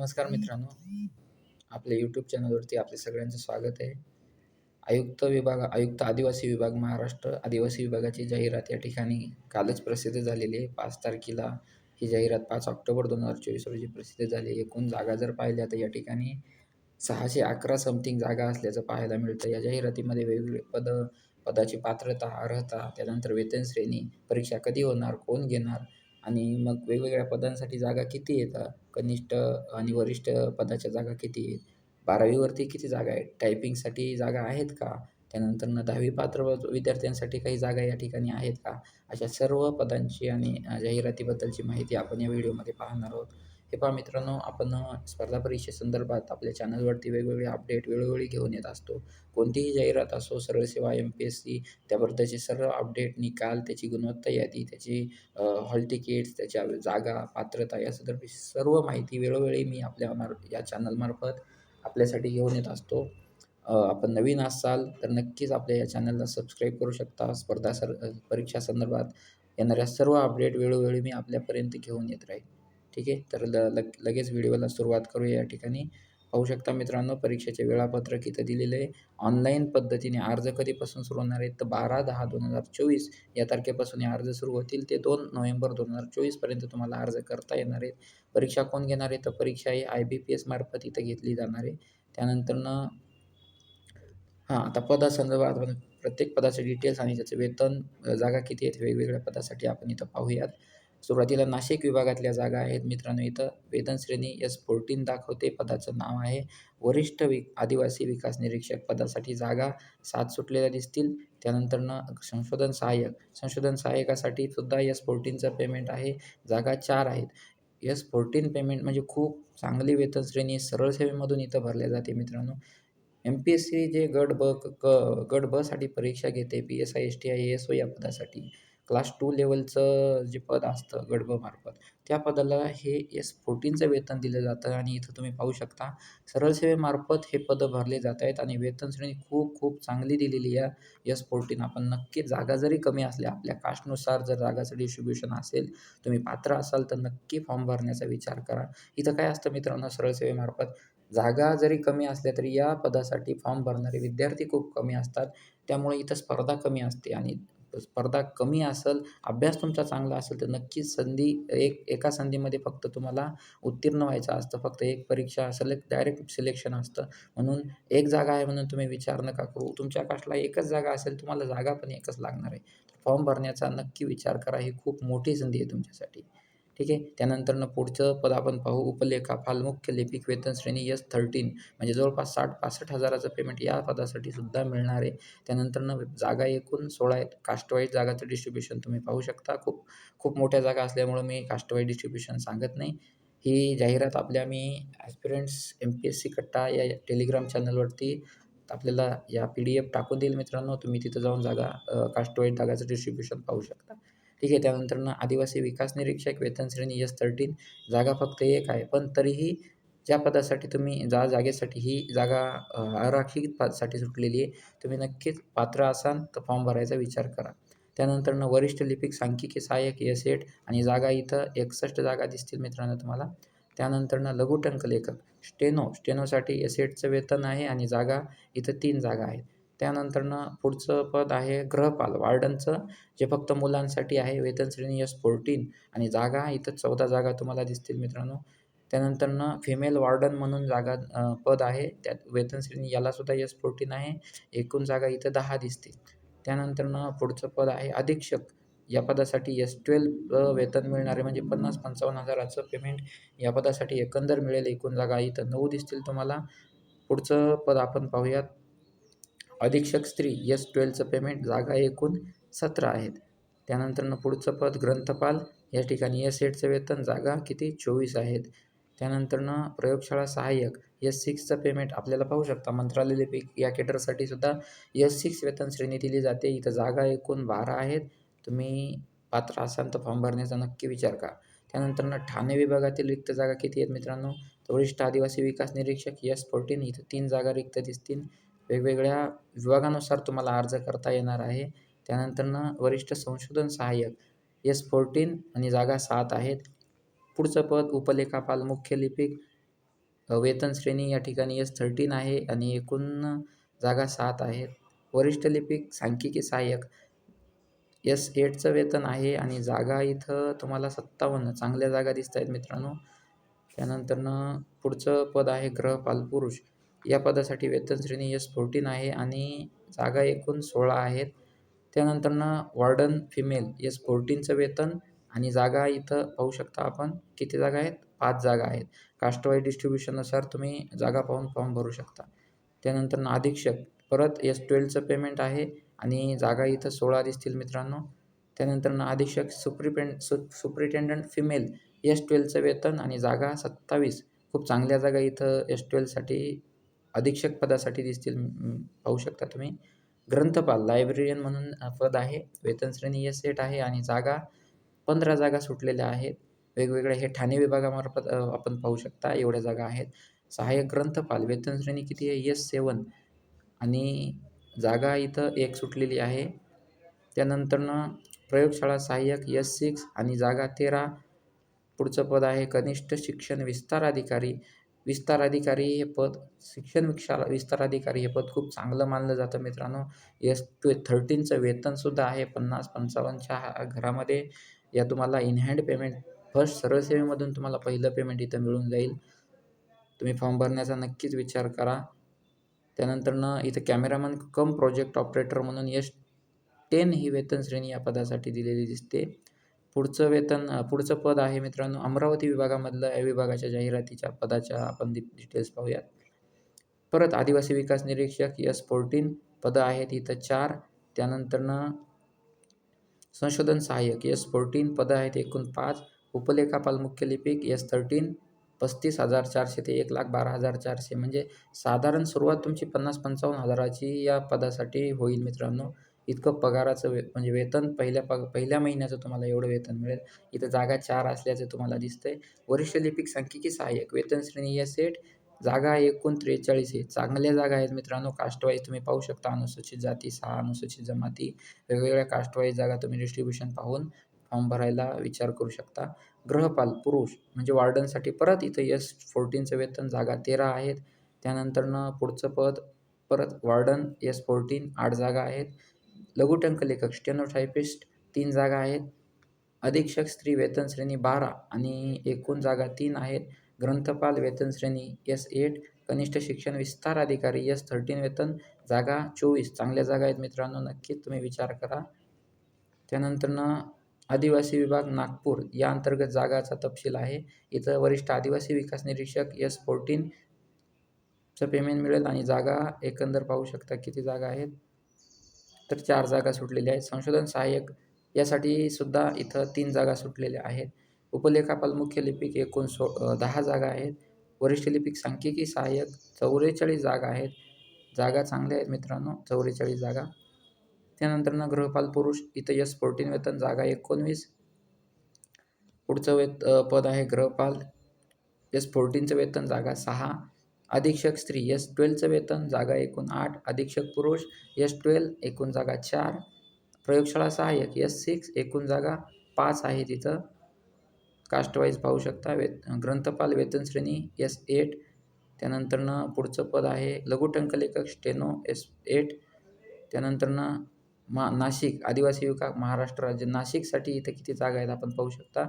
नमस्कार मित्रांनो. आपल्या यूट्यूब चॅनलवरती आपले सगळ्यांचं स्वागत आहे. आयुक्त विभाग आयुक्त आदिवासी विभाग महाराष्ट्र आदिवासी विभागाची जाहिरात या ठिकाणी कालच प्रसिद्ध झालेली आहे. पाच तारखेला ही जाहिरात पाच ऑक्टोबर दोन हजार चोवीस रोजी प्रसिद्ध झाली एकूण जागा जर पाहिल्या तर या ठिकाणी सहाशे अकरा समथिंग जागा असल्याचं पाहायला मिळतं. या जाहिरातीमध्ये वेगवेगळे पद पदाची पात्रता अर्हता त्यानंतर वेतन श्रेणी परीक्षा कधी होणार कोण घेणार आणि मग वेगवेगळ्या पदांसाठी जागा किती येतात कनिष्ठ आणि वरिष्ठ पदाच्या जागा किती आहेत? बारावीवरती किती जागा आहेत? टायपिंगसाठी जागा आहेत का? त्यानंतरनं दहावी पात्र विद्यार्थ्यांसाठी काही जागा या ठिकाणी आहेत का? अशा सर्व पदांची आणि जाहिरातीबद्दलची माहिती आपण या व्हिडिओमध्ये पाहणार आहोत. हे पहा मित्रांनो आपण स्पर्धा परीक्षेसंदर्भात आपल्या चॅनलवरती वेगवेगळे अपडेट वेळोवेळी घेऊन येत असतो. कोणतीही जाहिरात असो सरळ सेवा एम पी एस सी त्याबद्दलचे सर्व अपडेट निकाल त्याची गुणवत्ता यादी त्याची हॉल तिकीट्स त्याच्या जागा पात्रता या संदर्भात सर्व माहिती वेळोवेळी मी आपल्या मार या चॅनलमार्फत आपल्यासाठी घेऊन येत असतो. आपण नवीन असाल तर नक्कीच आपल्या या चॅनलला सबस्क्राईब करू शकता. स्पर्धा सर परीक्षा संदर्भात येणाऱ्या सर्व अपडेट वेळोवेळी मी आपल्यापर्यंत घेऊन येत राहील ठीक आहे? तर ल लग लगेच व्हिडिओला सुरुवात करूया या ठिकाणी. पाहू शकता मित्रांनो परीक्षेचे वेळापत्रक इथं दिलेलं आहे. ऑनलाईन पद्धतीने अर्ज कधीपासून सुरू होणार आहेत? तर बारा दहा दोन हजार चोवीस या तारखेपासून हे अर्ज सुरू होतील. ते दोन नोव्हेंबर दोन हजार चोवीसपर्यंत तुम्हाला अर्ज करता येणार आहेत. परीक्षा कोण घेणार आहे? तर परीक्षा ही आय बी पी एस मार्फत इथं घेतली जाणार आहे. त्यानंतरनं हां आता पदासंदर्भात प्रत्येक पदाचे डिटेल्स आणि त्याचं वेतन जागा किती आहेत वेगवेगळ्या पदासाठी आपण इथं पाहूयात. सुरुवातीला नाशिक विभागातल्या जागा आहेत. मित्रांनो इथं वेतन श्रेणी एस फोर्टीन दाखवते. पदाचं नाव आहे. वरिष्ठ वि आदिवासी विकास निरीक्षक पदासाठी जागा सात सुटलेल्या दिसतील. त्यानंतरनं संशोधन सहाय्यक. संशोधन सहाय्यकासाठी सुद्धा एस फोर्टीनचं पेमेंट आहे. जागा चार आहेत. एस फोर्टीन पेमेंट म्हणजे खूप चांगली वेतन श्रेणी सरळ सेवेमधून इथं भरल्या जाते मित्रांनो. एम पी एस सी जे गट ब क गट बसाठी परीक्षा घेते. P S I S T I S O या पदासाठी. क्लास टू लेवलचं जे पद असतं गडबमार्फत त्या पदाला हे एस फोर्टीनचं वेतन दिलं जातं आणि इथं तुम्ही पाहू शकता सरळ सेवेमार्फत हे पदं भरले जात आहेत आणि वेतन श्रेणी खूप खूप चांगली दिलेली आहे एस फोर्टीन आपण नक्की जागा जरी कमी असल्या आपल्या कास्टनुसार जर जागाचं डिस्ट्रीब्युशन असेल तुम्ही पात्र असाल तर नक्की फॉर्म भरण्याचा विचार करा. इथं काय असतं मित्रांनो सरळ सेवेमार्फत जागा जरी कमी असल्या तरी या पदासाठी फॉर्म भरणारे विद्यार्थी खूप कमी असतात त्यामुळे इथं स्पर्धा कमी असते आणि स्पर्धा कमी असेल अभ्यास तुमचा चांगला असेल तर नक्कीच संधी एक एका संधीमध्ये फक्त तुम्हाला उत्तीर्ण व्हायचं असतं. फक्त एक परीक्षा सिलेक्ट डायरेक्ट सिलेक्शन असतं. म्हणून एक जागा आहे म्हणून तुम्ही विचार नका करू. तुमच्या कास्टला एकच जागा असेल तुम्हाला जागा पण एकच लागणार आहे. फॉर्म भरण्याचा नक्की विचार करा. ही खूप मोठी संधी आहे तुमच्यासाठी. ठीक आहे? त्यानंतरनं पुढचं पद आपण पाहू. उपलेखा मुख्य लिपिक वेतन श्रेणी एस थर्टीन म्हणजे जवळपास साठ पासष्ट हजाराचं पेमेंट या पदासाठी सुद्धा मिळणार आहे. त्यानंतरनं जागा एकूण सोळा आहेत. कास्टवाईज जागाचं डिस्ट्रीब्युशन तुम्ही पाहू शकता. खूप खूप मोठ्या जागा असल्यामुळं मी कास्टवाईज डिस्ट्रीब्युशन सांगत नाही. ही जाहिरात आपल्या मी aspirants M P S C कट्टा या टेलिग्राम चॅनलवरती आपल्याला या पी डी एफ टाकून देईल मित्रांनो. तुम्ही तिथं जाऊन जागा कास्टवाईज जागाचं डिस्ट्रीब्युशन पाहू शकता. ठीक आहे. त्यानंतरनं आदिवासी विकास निरीक्षक वेतन श्रेणी एस थर्टीन जागा फक्त एक आहे. पण तरीही ज्या पदासाठी तुम्ही ज्या जागेसाठी ही जागा आरक्षित पदासाठी सुटलेली आहे तुम्ही नक्कीच पात्र असाल तर फॉर्म भरायचा विचार करा. त्यानंतरनं वरिष्ठ लिपिक सांख्यिकी सहाय्यक एस एट आणि जागा इथं एकसष्ट जागा दिसतील मित्रांनो तुम्हाला. त्यानंतरनं लघुटंक लेखक स्टेनो स्टेनोसाठी एस एटचं वेतन आहे आणि जागा इथं तीन जागा आहेत. त्यानंतरनं पुढचं पद आहे गृहपाल. वार्डनचं जे फक्त मुलांसाठी आहे वेतन श्रेणी एस फोर्टीन आणि जागा इथं चौदा जागा तुम्हाला दिसतील मित्रांनो. त्यानंतरनं फिमेल वॉर्डन म्हणून जागा पद आहे. त्यात वेतन श्रेणी यालासुद्धा एस फोर्टीन आहे. एकूण जागा इथं दहा दिसतील. त्यानंतरनं पुढचं पद आहे अधीक्षक. या पदासाठी एस ट्वेल्व वेतन मिळणारे म्हणजे पन्नास पंचावन्न हजाराचं पेमेंट या पदासाठी एकंदर मिळेल. एकूण जागा इथं नऊ दिसतील तुम्हाला. पुढचं पद आपण पाहूयात. अधीक्षक स्त्री एस ट्वेल्वचं पेमेंट जागा एकूण सतरा आहेत. त्यानंतरनं पुढचं पद ग्रंथपाल या ठिकाणी एस एटचं वेतन जागा किती? चोवीस आहेत. त्यानंतरनं प्रयोगशाळा सहाय्यक एस सिक्सचं पेमेंट आपल्याला पाहू शकता. मंत्रालय लिपिक या केटरसाठी सुद्धा एस सिक्स वेतन श्रेणी दिली जाते. इथं जागा एकूण बारा आहेत. तुम्ही पात्र असाल तर फॉर्म भरण्याचा नक्की विचार करा. त्यानंतरनं ठाणे विभागातील रिक्त जागा किती आहेत मित्रांनो? वरिष्ठ आदिवासी विकास निरीक्षक एस फोर्टीन इथं तीन जागा रिक्त दिसतील. वेगवेगळ्या विभागानुसार तुम्हाला अर्ज करता येणार आहे. त्यानंतरनं वरिष्ठ संशोधन सहाय्यक एस फोर्टीन आणि जागा सात आहेत. पुढचं पद उपलेखापाल मुख्य लिपिक वेतन श्रेणी या ठिकाणी एस थर्टीन आहे आणि एकूण जागा सात आहेत. वरिष्ठ लिपिक सांख्यिकी सहाय्यक एस एटचं वेतन आहे आणि जागा इथं तुम्हाला सत्तावन्न चांगल्या जागा दिसत आहेत मित्रांनो. त्यानंतरनं पुढचं पद आहे ग्रहपाल पुरुष. या पदासाठी वेतन श्रेणी एस फोर्टीन आहे आणि जागा एकूण सोळा आहेत. त्यानंतरनं वॉर्डन फिमेल एस फोर्टीनचं वेतन आणि जागा इथं पाहू शकता आपण किती जागा आहेत? पाच जागा आहेत. कास्टवाईज डिस्ट्रीब्युशननुसार तुम्ही जागा पाहून फॉर्म भरू शकता. त्यानंतर अधीक्षक परत एस ट्वेल्वचं पेमेंट आहे आणि जागा इथं सोळा दिसतील मित्रांनो. त्यानंतर अधीक्षक सुप्रिपेंड सु सुप्रिटेंडंट फिमेल एस ट्वेल्वचं वेतन आणि जागा सत्तावीस. खूप चांगल्या जागा इथं एस ट्वेल्वसाठी अधीक्षक पदासाठी दिसतील पाहू शकता तुम्ही. ग्रंथपाल लायब्रेरियन म्हणून पद आहे. वेतन श्रेणी एस सेट आहे आणि जागा पंधरा जागा सुटलेल्या आहेत. वेगवेगळ्या हे ठाणे विभागामार्फत आपण पाहू शकता. एवढ्या जागा आहेत. सहाय्यक ग्रंथपाल वेतन श्रेणी किती आहे? S seven. आणि जागा इथं एक सुटलेली आहे. त्यानंतरनं प्रयोगशाळा सहाय्यक एस सिक्स. आणि जागा तेरा. पुढचं पद आहे कनिष्ठ शिक्षण विस्तार अधिकारी. विस्तार अधिकारी हे पद शिक्षण विक्षा विस्तार अधिकारी हे पद खूप चांगलं मानलं जातं मित्रांनो. एस टू थर्टीनचं वेतनसुद्धा आहे पन्नास पंचावन्नच्या घरामध्ये. या तुम्हाला इन हँड पेमेंट फर्स्ट सरळसेवेमधून तुम्हाला पहिलं पेमेंट इथं मिळून जाईल. तुम्ही फॉर्म भरण्याचा नक्कीच विचार करा. त्यानंतरनं इथं कॅमेरामन कम प्रोजेक्ट ऑपरेटर म्हणून यश टेन ही वेतन श्रेणी या पदासाठी दिलेली दिसते. पुढचं वेतन पुढचं पद आहे मित्रांनो अमरावती विभागामधलं या विभागाच्या जाहिरातीच्या पदाच्या आपण डिटेल्स पाहूयात. परत आदिवासी विकास निरीक्षक यस फोर्टीन पदं आहेत इथं चार. त्यानंतरनं संशोधन सहाय्यक यस फोर्टीन पदं आहेत एकूण पाच. उपलेखापाल मुख्य लिपिक एस थर्टीन पस्तीस हजार चारशे ते एक लाख बारा हजार चारशे. म्हणजे साधारण सुरुवात तुमची पन्नास पंचावन्न हजाराची या पदासाठी होईल मित्रांनो. इतकं पगाराचं वे म्हणजे वेतन पहिल्या पग पहिल्या महिन्याचं तुम्हाला एवढं वेतन मिळेल. इथं जागा चार असल्याचं तुम्हाला दिसतंय. वरिष्ठ लिपिक सांख्यिकी सहाय्यक वेतन श्रेणी या सेट. जागा एकूण त्रेचाळीस आहे. चांगल्या जागा आहेत मित्रांनो. कास्टवाईज तुम्ही पाहू शकता. अनुसूचित जाती सहा अनुसूचित जमाती. वेगवेगळ्या कास्टवाईज जागा तुम्ही डिस्ट्रीब्युशन पाहून फॉर्म भरायला विचार करू शकता. ग्रहपाल पुरुष म्हणजे वॉर्डनसाठी परत इथं यस फोर्टीनचं वेतन जागा तेरा आहेत. त्यानंतरनं पुढचं पद परत वार्डन एस फोर्टीन आठ जागा आहेत. लघुटंक लेखक स्टेनोटायपिस्ट तीन जागा आहेत. अधीक्षक स्त्री वेतन श्रेणी बारा आणि एकूण जागा तीन आहेत. ग्रंथपाल वेतन श्रेणी एस एट कनिष्ठ शिक्षण विस्तार अधिकारी एस थर्टीन वेतन. जागा चोवीस. चांगल्या जागा आहेत मित्रांनो नक्कीच तुम्ही विचार करा. त्यानंतरनं आदिवासी विभाग नागपूर या अंतर्गत जागाचा तपशील आहे. इथं वरिष्ठ आदिवासी विकास निरीक्षक एस फोर्टीनचं पेमेंट मिळेल आणि जागा एकंदर पाहू शकता किती जागा आहेत. तर चार जागा सुटलेल्या आहेत. संशोधन सहाय्यक यासाठी सुद्धा इथं तीन जागा सुटलेल्या आहेत. उपलेखापाल मुख्य लिपिक एकूण सो दहा जागा आहेत. वरिष्ठ लिपिक सांख्यिकी सहाय्यक चौवेचाळीस जागा आहेत. जागा चांगल्या आहेत मित्रांनो चौवेचाळीस जागा. त्यानंतरनं गृहपाल पुरुष इथं यस फोर्टीन वेतन जागा एकोणवीस. पुढचं वेत पद आहे गृहपाल. यस फोर्टीनचं वेतन जागा सहा. अधीक्षक स्त्री एस ट्वेल्वचं वेतन जागा एकूण आठ. अधीक्षक पुरुष एस ट्वेल्व एकूण जागा चार. प्रयोगशाळा सहाय्यक एस सिक्स एकूण जागा पाच आहे तिथं. कास्टवाईज पाहू शकता वेत ग्रंथपाल वेतन श्रेणी एस एट. त्यानंतरनं पुढचं पद आहे लघुटंक लेखक स्टेनो एस एट. त्यानंतरनं मा नाशिक आदिवासी विकास महाराष्ट्र राज्य. नाशिकसाठी इथं किती जागा आहेत आपण पाहू शकता?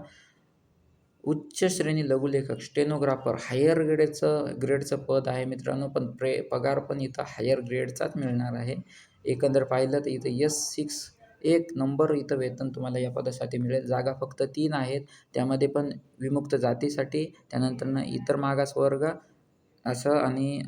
उच्च श्रेणी लघुलेखक स्टेनोग्राफर हायर ग्रेडचं ग्रेडचं पद आहे मित्रांनो पण प्रे पगार पण इथं हायर ग्रेडचाच मिळणार आहे. एकंदर पाहिलं तर इथं यस सिक्स एक नंबर इथं वेतन तुम्हाला या पदासाठी मिळेल. जागा फक्त तीन आहेत. त्यामध्ये पण विमुक्त जातीसाठी त्यानंतरनं इतर मागासवर्ग असं आणि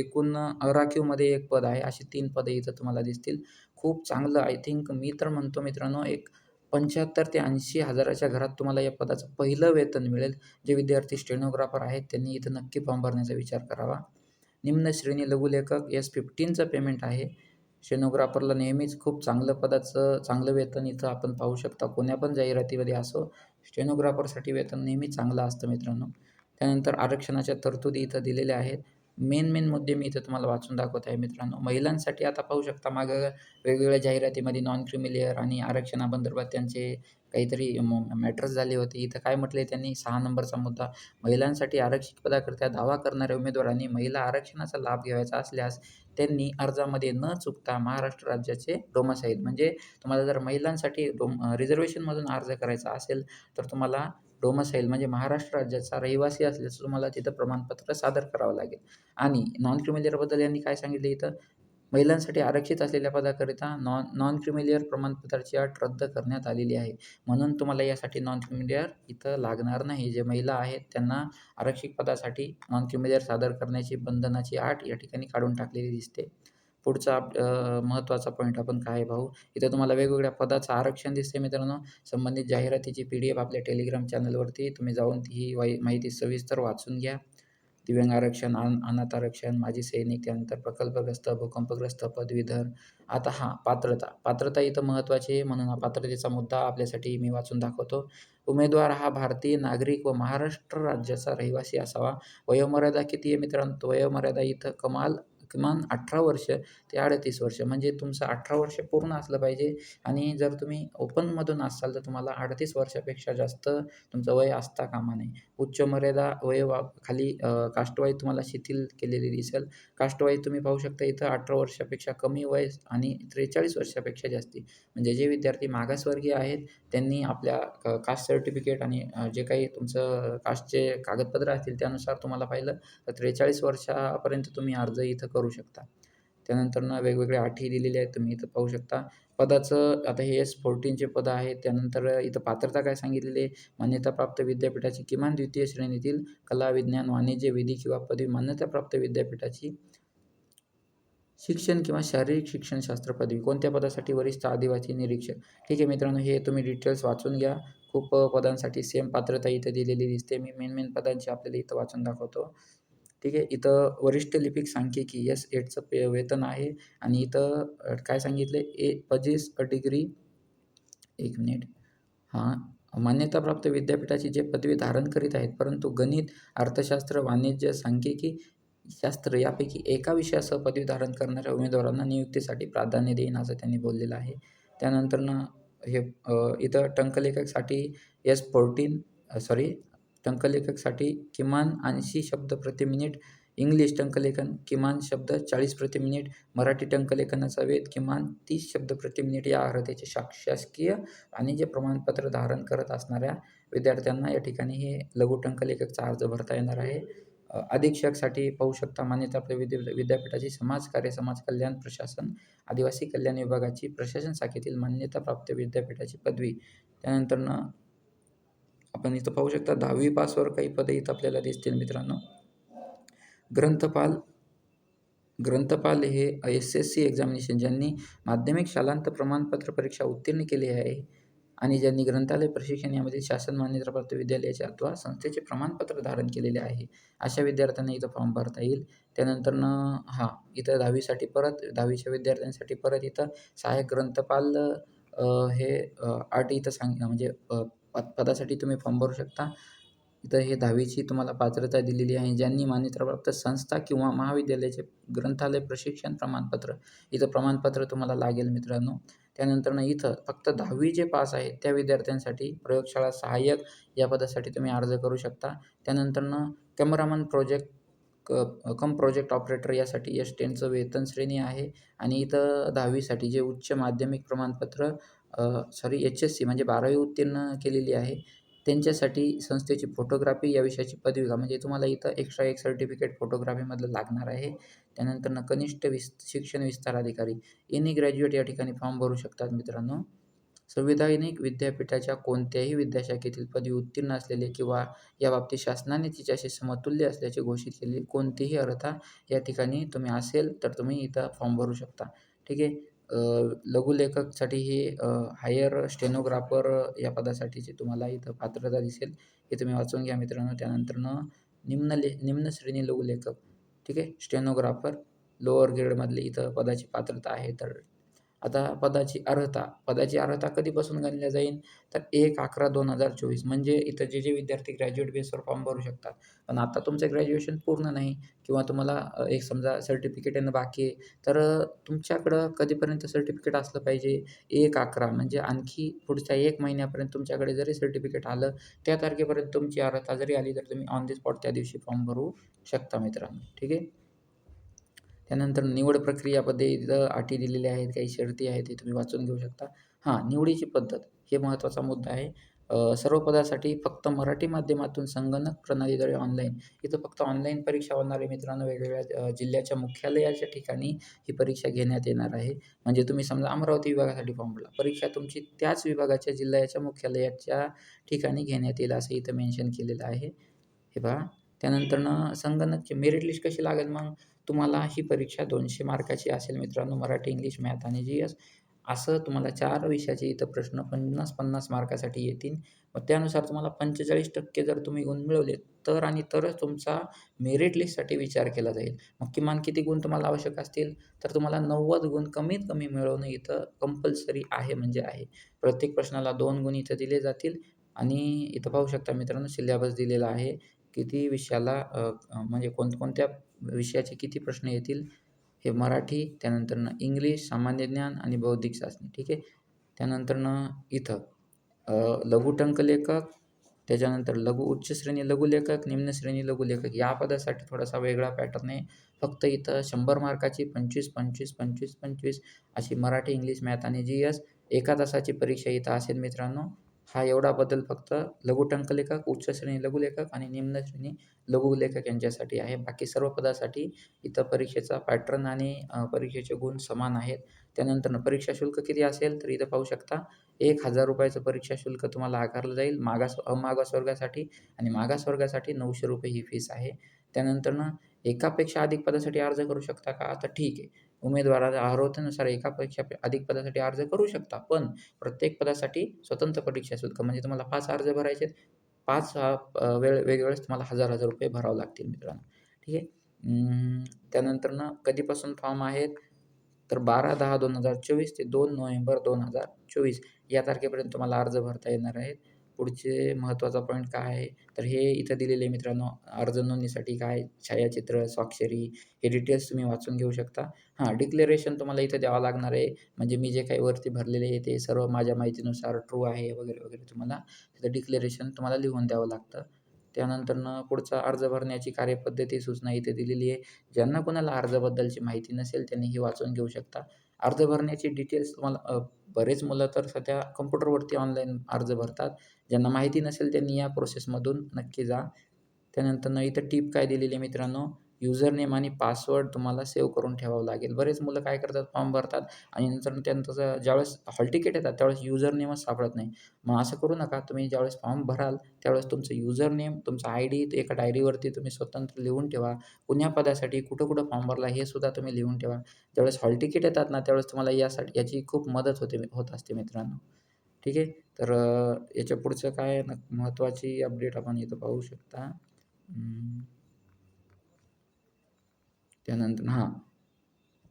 एकूण अराखीवमध्ये एक पद आहे. अशी तीन पदे इथं तुम्हाला दिसतील. खूप चांगलं आय थिंक मी तर म्हणतो मित्रांनो एक पंच्याहत्तर ते ऐंशी हजाराच्या घरात तुम्हाला या पदाचं पहिलं वेतन मिळेल. जे विद्यार्थी स्टेनोग्राफर आहेत त्यांनी इथं नक्की फॉर्म भरण्याचा विचार करावा. निम्न श्रेणी लघुलेखक एस फिफ्टीनचं पेमेंट आहे. स्टेनोग्राफरला नेहमीच खूप चांगलं पदाचं चांगलं वेतन इथं आपण पाहू शकता. कोण्या पण जाहिरातीमध्ये असो स्टेनोग्राफरसाठी वेतन नेहमी चांगलं असतं मित्रांनो. त्यानंतर आरक्षणाच्या तरतुदी इथं दिलेल्या आहेत. मेन मेन मुद्दे मी इथं तुम्हाला वाचून दाखवत आहे मित्रांनो. महिलांसाठी आता पाहू शकता मागं वेगवेगळ्या जाहिरातीमध्ये नॉन क्रिमिलियर आणि आरक्षणाबंदर्भात त्यांचे काहीतरी मॅटर्स झाले होते. इथं काय म्हटले त्यांनी? सहा नंबरचा मुद्दा. महिलांसाठी आरक्षित पदाकरता दावा करणाऱ्या उमेदवारांनी महिला आरक्षणाचा लाभ घ्यायचा असल्यास त्यांनी अर्जामध्ये न चुकता महाराष्ट्र राज्याचे डोमासाईल म्हणजे तुम्हाला जर महिलांसाठी डोम रिझर्वेशनमधून अर्ज करायचा असेल तर तुम्हाला डोमासाईल म्हणजे महाराष्ट्र राज्याचा रहिवासी असल्याचं तुम्हाला तिथं प्रमाणपत्र सादर करावं लागेल. आणि नॉन क्रिमिलियरबद्दल यांनी काय सांगितलं इथं? महिलांसाठी आरक्षित असलेल्या पदाकरिता नॉन नॉन क्रिमिलियर प्रमाणपत्राची अट रद्द करण्यात आलेली आहे. म्हणून तुम्हाला यासाठी नॉन क्रिमिलियर इथं लागणार नाही. जे महिला आहेत त्यांना आरक्षित पदासाठी नॉन क्रिमिलियर सादर करण्याची बंधनाची अट या ठिकाणी काढून टाकलेली दिसते. पुढचा आप महत्त्वाचा पॉईंट आपण काय आहे भाऊ इथं तुम्हाला वेगवेगळ्या पदाचं आरक्षण दिसते मित्रांनो. संबंधित जाहिरातीची पी डी एफ आपल्या टेलिग्राम चॅनलवरती तुम्ही जाऊन ही वाई माहिती सविस्तर वाचून घ्या. दिव्यांग आरक्षण अन अनाथ आरक्षण माजी सैनिक त्यानंतर प्रकल्पग्रस्त भूकंपग्रस्त पदवीधर. आता हां पात्रता. पात्रता इथं महत्त्वाची आहे म्हणून हा पात्रतेचा मुद्दा आपल्यासाठी मी वाचून दाखवतो. उमेदवार हा भारतीय नागरिक व महाराष्ट्र राज्याचा रहिवासी असावा. वयोमर्यादा किती आहे मित्रांनो? वयोमर्यादा इथं कमाल किमान अठरा वर्ष ते अडतीस वर्ष म्हणजे तुमचं अठरा वर्ष पूर्ण असलं पाहिजे. आणि जर तुम्ही ओपनमधून असाल तर तुम्हाला अडतीस वर्षापेक्षा जास्त तुमचं वय असता कामा नये. उच्च मर्यादा वय वा खाली कास्टवाईज तुम्हाला शिथिल केलेली दिसेल. कास्टवाईज तुम्ही पाहू शकता इथं अठरा वर्षापेक्षा कमी वय आणि त्रेचाळीस वर्षापेक्षा जास्ती. म्हणजे जे विद्यार्थी मागासवर्गीय आहेत त्यांनी आपल्या कास्ट सर्टिफिकेट आणि जे काही तुमचं कास्टचे कागदपत्र असतील त्यानुसार तुम्हाला पाहिलं तर त्रेचाळीस वर्षापर्यंत तुम्ही अर्ज इथं करू करू शकता. त्यानंतरनं वेगवेगळ्या अटी दिलेल्या आहेत तुम्ही इथं पाहू शकता. पदाचं आता हे एस फोर्टीनचे पद आहे. त्यानंतर इथं पात्रता काय सांगितलेली आहे? मान्यताप्राप्त विद्यापीठाची किमान द्वितीय श्रेणीतील कला विज्ञान वाणिज्य विधी किंवा पदवी मान्यताप्राप्त विद्यापीठाची शिक्षण किंवा शारीरिक शिक्षणशास्त्र पदवी. कोणत्या पदासाठी? वरिष्ठ आदिवासी निरीक्षक. ठीक आहे मित्रांनो हे तुम्ही डिटेल्स वाचून घ्या. खूप पदांसाठी सेम पात्रता इथं दिलेली दिसते. मी मेन मेन पदांची आपल्याला इथं वाचून दाखवतो. ठीक आहे? इथं वरिष्ठ लिपिक सांख्यिकी एस एटचं पे वेतन आहे आणि इथं काय सांगितलं? आहे ए पजीस अ डिग्री एक मिनिट. हां मान्यताप्राप्त विद्यापीठाची जे पदवी धारण करीत आहेत परंतु गणित अर्थशास्त्र वाणिज्य सांख्यिकी शास्त्र यापैकी एका विषयासह पदवी धारण करणाऱ्या उमेदवारांना नियुक्तीसाठी प्राधान्य देईन असं त्यांनी बोललेलं आहे. त्यानंतरनं हे इथं टंकलेखकसाठी एस फोर्टीन सॉरी टंकलेखकसाठी किमान ऐंशी शब्द प्रति मिनिट इंग्लिश टंकलेखन किमान शब्द चाळीस प्रति मिनिट मराठी टंकलेखनाचा वेध किमान तीस शब्द प्रति मिनिट या अर्हतेचे शासकीय आणि जे प्रमाणपत्र धारण करत असणाऱ्या विद्यार्थ्यांना या ठिकाणी हे लघु टंकलेखकचा अर्ज भरता येणार आहे. अधीक्षकसाठी पाहू शकता मान्यता विद्या विद्यापीठाची समाजकार्य समाज कल्याण प्रशासन आदिवासी कल्याण विभागाची प्रशासन शाखेतील मान्यताप्राप्त विद्यापीठाची पदवी. त्यानंतरनं आपण इथं पाहू शकता दहावी पासवर काही पदे इथं आपल्याला दिसतील मित्रांनो. ग्रंथपाल ग्रंथपाल हे एस एस सी एक्झामिनेशन ज्यांनी माध्यमिक शालांत प्रमाणपत्र परीक्षा उत्तीर्ण केली आहे आणि ज्यांनी ग्रंथालय प्रशिक्षण यामध्ये शासन मान्यताप्राप्त विद्यालयाचे अथवा संस्थेचे प्रमाणपत्र धारण केलेले आहे अशा विद्यार्थ्यांना इथं फॉर्म भरता येईल. त्यानंतरनं हां इथं दहावीसाठी परत दहावीच्या विद्यार्थ्यांसाठी परत इथं सहाय्यक ग्रंथपाल हे अट इथं सांग म्हणजे पद पदासाठी तुम्ही फॉर्म भरू शकता. इथं हे दहावीची तुम्हाला पात्रता दिलेली आहे. ज्यांनी मान्यताप्राप्त संस्था किंवा महाविद्यालयाचे ग्रंथालय प्रशिक्षण प्रमाणपत्र इथं प्रमाणपत्र तुम्हाला लागेल मित्रांनो. त्यानंतरनं इथं फक्त दहावी जे पास आहेत त्या विद्यार्थ्यांसाठी प्रयोगशाळा सहाय्यक या पदासाठी तुम्ही अर्ज करू शकता. त्यानंतरनं कॅमेरामन प्रोजेक्ट क कम प्रोजेक्ट ऑपरेटर यासाठी एस टेनचं वेतन श्रेणी आहे. आणि इथं दहावीसाठी जे उच्च माध्यमिक प्रमाणपत्र सॉरी एच एस सी म्हणजे बारावी उत्तीर्ण केलेली आहे. त्यांच्यासाठी संस्थेची फोटोग्राफी या विषयाची पदविका म्हणजे तुम्हाला इथं एक्स्ट्रा एक सर्टिफिकेट फोटोग्राफीमधलं लागणार आहे. त्यानंतरनं कनिष्ठ विस शिक्षण विस्तार अधिकारी. एनी ग्रॅज्युएट या ठिकाणी फॉर्म भरू शकतात मित्रांनो. संविधानिक विद्यापीठाच्या कोणत्याही विद्याशाखेतील पदवी उत्तीर्ण असलेले किंवा या बाबतीत शासनाने तिच्याशी समतुल्य असल्याचे घोषित केलेली कोणतीही अर्हता या ठिकाणी तुम्ही असेल तर तुम्ही इथं फॉर्म भरू शकता. ठीक आहे? लघुलेखकसाठी ही हायर स्टेनोग्राफर या पदासाठीची तुम्हाला इथं पात्रता दिसेल. हे तुम्ही वाचून घ्या मित्रांनो. त्यानंतरनं निम्न ले निम्न श्रेणी लघुलेखक. ठीक आहे? स्टेनोग्राफर लोअर ग्रेडमधली इथं पदाची पात्रता आहे. तर आता पदाची अर्हता पदाची अर्हता कधीपासून गणल्या जाईल? तर एक अकरा दोन हजार चोवीस. म्हणजे इथं जे जे विद्यार्थी ग्रॅज्युएट बेसवर फॉर्म भरू शकतात. पण आता तुमचं ग्रॅज्युएशन पूर्ण नाही किंवा तुम्हाला एक समजा सर्टिफिकेट येणं बाकी आहे तर तुमच्याकडं कधीपर्यंत सर्टिफिकेट असलं पाहिजे? एक अकरा. म्हणजे आणखी पुढच्या एक महिन्यापर्यंत तुमच्याकडे जरी सर्टिफिकेट आलं त्या तारखेपर्यंत तुमची अर्हता जरी आली तर तुम्ही ऑन द स्पॉट त्या दिवशी फॉर्म भरू शकता मित्रांनो. ठीक आहे? त्यानंतर निवड प्रक्रियामध्ये इथं अटी दिलेल्या आहेत काही शर्ती आहेत ते तुम्ही वाचून घेऊ शकता. हां निवडीची पद्धत हे महत्त्वाचा मुद्दा आहे. सर्व पदासाठी फक्त मराठी माध्यमातून संगणक प्रणालीद्वारे ऑनलाईन इथं फक्त ऑनलाईन परीक्षा होणारे मित्रांनो वेगवेगळ्या जिल्ह्याच्या मुख्यालयाच्या ठिकाणी ही परीक्षा घेण्यात येणार आहे. म्हणजे तुम्ही समजा अमरावती विभागासाठी फॉर्म भरला परीक्षा तुमची त्याच विभागाच्या जिल्ह्याच्या मुख्यालयाच्या ठिकाणी घेण्यात येईल असं इथं मेन्शन केलेलं आहे. हे पहा. त्यानंतरनं संगणकची मेरिट लिस्ट कशी लागेल मग? तुम्हाला ही परीक्षा दोनशे मार्काची असेल मित्रांनो मराठी इंग्लिश मॅथ आणि जी एस असं तुम्हाला चार विषयाचे इथं प्रश्न पन्नास पन्नास मार्कासाठी येतील. मग त्यानुसार तुम्हाला पंचेचाळीस टक्के जर तुम्ही गुण मिळवले तर आणि तरच तुमचा मेरिट लिस्टसाठी विचार केला जाईल. मग किमान किती गुण तुम्हाला आवश्यक असतील? तर तुम्हाला नव्वद गुण कमीत कमी मिळवणं इथं कंपल्सरी आहे म्हणजे आहे. प्रत्येक प्रश्नाला दोन गुण इथं दिले जातील. आणि इथं पाहू शकता मित्रांनो सिलेबस दिलेला आहे. किती विषयाला म्हणजे कोणकोणत्या विषयाचे किती प्रश्न येतील हे मराठी त्यानंतरनं इंग्लिश सामान्य ज्ञान आणि बौद्धिक चाचणी ठीक आहे? त्यानंतरनं इथं लघुटंक लघुटंकलेखक त्याच्यानंतर लघु उच्च श्रेणी लघुलेखक निम्न श्रेणी लघुलेखक या पदासाठी थोडासा वेगळा पॅटर्न आहे. फक्त इथं शंभर मार्काची पंचवीस पंचवीस पंचवीस पंचवीस अशी मराठी इंग्लिश मॅथ आणि जी एस एका तासाची परीक्षा इथं असेल मित्रांनो. हा एवढा बदल फक्त लघुटंकलेखक उच्च श्रेणी लघुलेखक आणि निम्न श्रेणी लघुलेखक यांच्यासाठी आहे. बाकी सर्व पदासाठी इथं परीक्षेचा पॅटर्न आणि परीक्षेचे गुण समान आहेत. त्यानंतरनं परीक्षा शुल्क किती असेल तर इथं पाहू शकता एक हजार रुपयाचं परीक्षा शुल्क तुम्हाला आकारलं जाईल. मागास अमागास वर्गासाठी आणि मागास वर्गासाठी नऊशे रुपये ही फीस आहे. त्यानंतरनं एकापेक्षा अधिक पदासाठी अर्ज करू शकता का? तर ठीक आहे. उमेदवाराला अर्हतेनुसार एकापेक्षा अधिक पदासाठी अर्ज करू शकता पण प्रत्येक पदासाठी स्वतंत्र परीक्षा शुल्क म्हणजे तुम्हाला पाच अर्ज भरायचे आहेत. पाच अ, वेळ वेगवेगळेच तुम्हाला हजार हजार रुपये भरावे लागतील मित्रांनो. ठीक आहे? त्यानंतरनं कधीपासून फॉर्म आहेत? तर बारा दहा दोन हजार चोवीस ते दोन नोव्हेंबर दोन हजार चोवीस या तारखेपर्यंत तुम्हाला अर्ज भरता येणार आहेत. पुढचे महत्त्वाचा पॉईंट काय? आहे तर हे इथं दिलेले आहे मित्रांनो. अर्ज नोंदणीसाठी काय? छायाचित्र स्वाक्षरी हे डिटेल्स तुम्ही वाचून घेऊ शकता. हां डिक्लेरेशन तुम्हाला इथं द्यावं लागणार आहे. म्हणजे मी जे काही वरती भरलेले आहे ते सर्व माझ्या माहितीनुसार ट्रू आहे वगैरे वगैरे तुम्हाला तिथं डिक्लेरेशन तुम्हाला लिहून द्यावं लागतं. त्यानंतरनं पुढचा अर्ज भरण्याची कार्यपद्धती सूचना इथे दिलेली आहे. ज्यांना कोणाला अर्जाबद्दलची माहिती नसेल त्यांनी ही वाचून घेऊ शकता. अर्ज भरण्याची डिटेल्स तुम्हाला बरेच मुलं तर सध्या कम्प्युटरवरती ऑनलाईन अर्ज भरतात. ज्यांना माहिती नसेल त्यांनी या प्रोसेसमधून नक्की जा. त्यानंतरनं इथं टिप काय दिलेली आहे मित्रांनो? युजर नेम आणि पासवर्ड तुम्हाला सेव्ह करून ठेवावं लागेल. बरेच मुलं काय करतात? फॉर्म भरतात आणि नंतर त्यांचं ज्यावेळेस हॉल तिकीट येतात त्यावेळेस युजर नेमच सापडत नाही. मग असं करू नका. तुम्ही ज्यावेळेस फॉर्म भराल त्यावेळेस तुमचं युजर नेम तुमचा आय डी एका डायरीवरती तुम्ही स्वतंत्र लिहून ठेवा. कुण्या पदासाठी कुठं कुठं फॉर्म भरला हे सुद्धा तुम्ही लिहून ठेवा. ज्यावेळेस हॉल तिकीट येतात ना त्यावेळेस तुम्हाला यासाठी याची खूप मदत होते होत असते मित्रांनो. ठीक आहे? तर याच्या पुढचं काय न महत्त्वाची अपडेट आपण इथं पाहू शकता. त्यानंतर हां.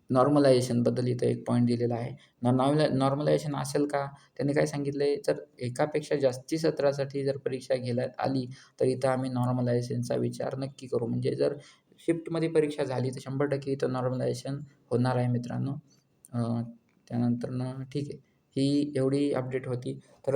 नॉर्मलायझेशनबद्दल इथं एक पॉईंट दिलेला आहे. नॉर्मला नॉर्मलायझेशन असेल का? त्यांनी काय सांगितलं आहे जर एकापेक्षा जास्ती सत्रासाठी जर परीक्षा घेण्यात आली तर इथं आम्ही नॉर्मलायझेशनचा विचार नक्की करू. म्हणजे जर शिफ्टमध्ये परीक्षा झाली तर शंभर टक्के इथं नॉर्मलायझेशन होणार आहे मित्रांनो. त्यानंतर त्यानंतरनं ठीक आहे. ही एवढी अपडेट होती. तर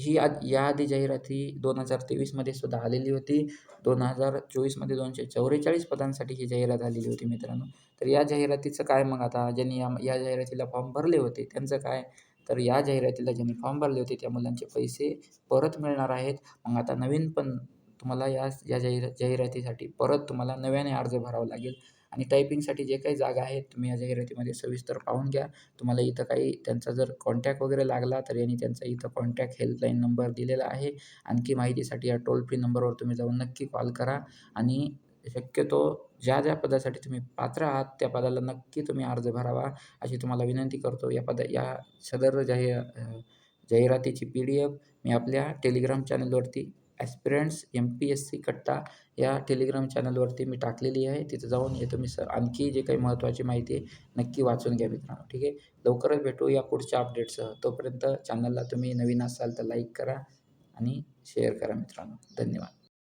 ही आ याआधी जाहिराती दोन हजार तेवीसमध्ये सुद्धा आलेली होती. दोन हजार चोवीसमध्ये दोनशे चौवेचाळीस पदांसाठी ही जाहिरात आलेली होती मित्रांनो. तर या जाहिरातीचं काय मग आता ज्यांनी या या जाहिरातीला फॉर्म भरले होते त्यांचं काय? तर या जाहिरातीला ज्यांनी फॉर्म भरले होते त्या मुलांचे पैसे परत मिळणार आहेत. मग आता नवीन पण तुम्हाला या या जाहिरा जाहिरातीसाठी परत तुम्हाला नव्याने अर्ज भरावा लागेल. आणि टायपिंगसाठी जे काही जागा आहेत तुम्ही या जाहिरातीमध्ये सविस्तर पाहून घ्या. तुम्हाला इथं काही त्यांचा जर कॉन्टॅक्ट वगैरे लागला तर यांनी त्यांचा इथं कॉन्टॅक्ट हेल्पलाईन नंबर दिलेला आहे. आणखी माहितीसाठी या टोल फ्री नंबरवर तुम्ही जाऊन नक्की कॉल करा. आणि शक्यतो ज्या ज्या पदासाठी तुम्ही पात्र आहात त्या पदाला नक्की तुम्ही अर्ज भरावा. अशी तुम्हाला विनंती करतो. या पदा या सदर जाहीर जाहिरातीची पी डी एफ मी आपल्या टेलिग्राम चॅनलवरती aspirants M P S C कट्टा या टेलिग्राम चॅनलवरती मी टाकलेली आहे. तिथं जाऊन हे तुम्ही सर आणखी जे काही महत्त्वाची माहिती आहे नक्की वाचून घ्या मित्रांनो ठीक आहे? लवकरच भेटू या पुढच्या अपडेटसह तोपर्यंत चॅनलला तुम्ही नवीन असाल तर लाईक करा आणि शेअर करा मित्रांनो. धन्यवाद.